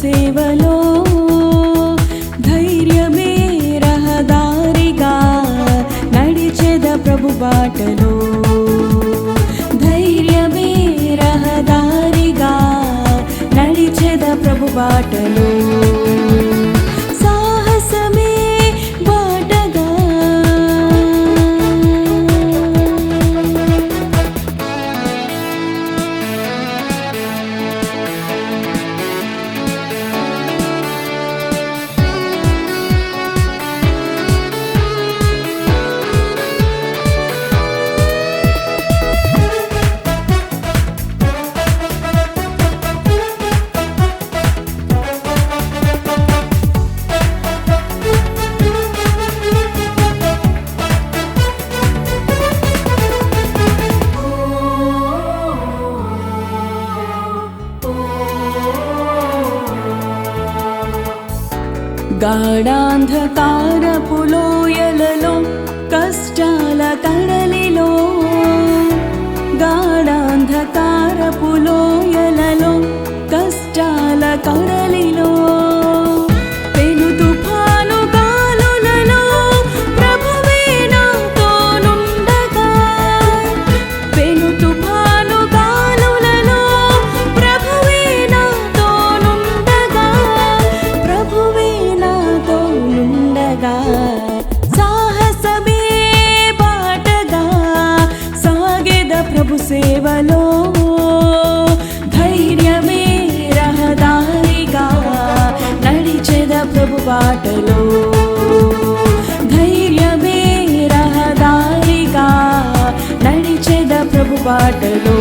సేవలో ధైర్యమే రహదారిగా నడిచెద ప్రభు బాటలో. ధైర్యమే రహదారిగా నడిచెద ప్రభు బాటలో. गाडान्धकार कष्टल तणलो गाडान्धकार బాటలో ధైర్యమే రహదారిగా నడిచెద ప్రభు బాటలో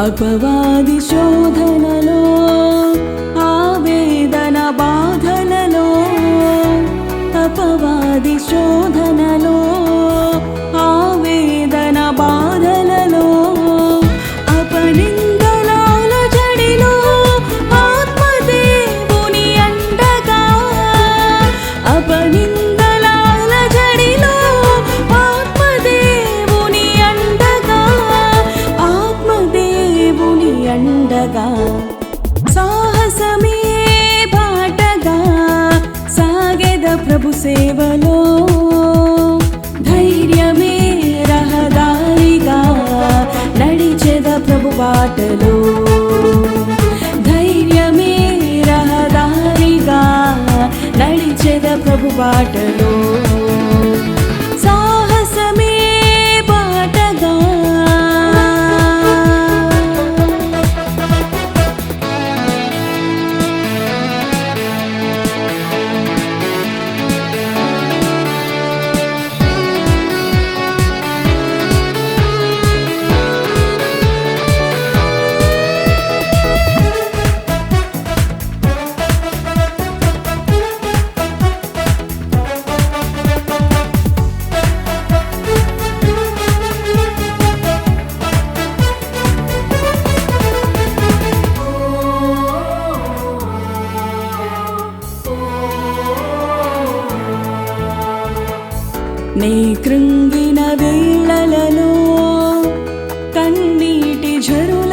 अपवादिशोधनलो आवेदनबाधनलो अपवादिशोधन సేవలో ధైర్యమే రహదారిగా నడిచెద ప్రభు బాటలో. ధైర్యమే రహదారిగా నడిచెద ప్రభు బాటలో. నీ కృంగిన వేళలలో కన్నీటి జరుల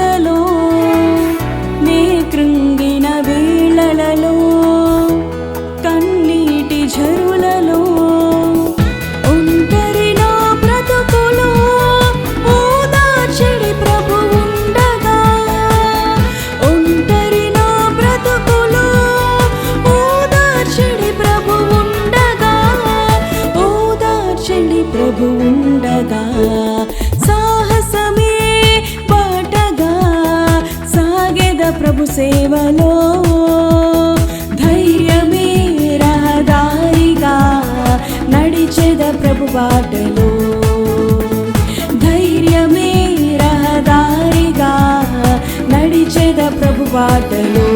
సేవలో ధైర్యమే రహదారిగా నడిచెద ప్రభు బాటలో. ధైర్యమే రహదారిగా నడిచెద ప్రభు బాటలో.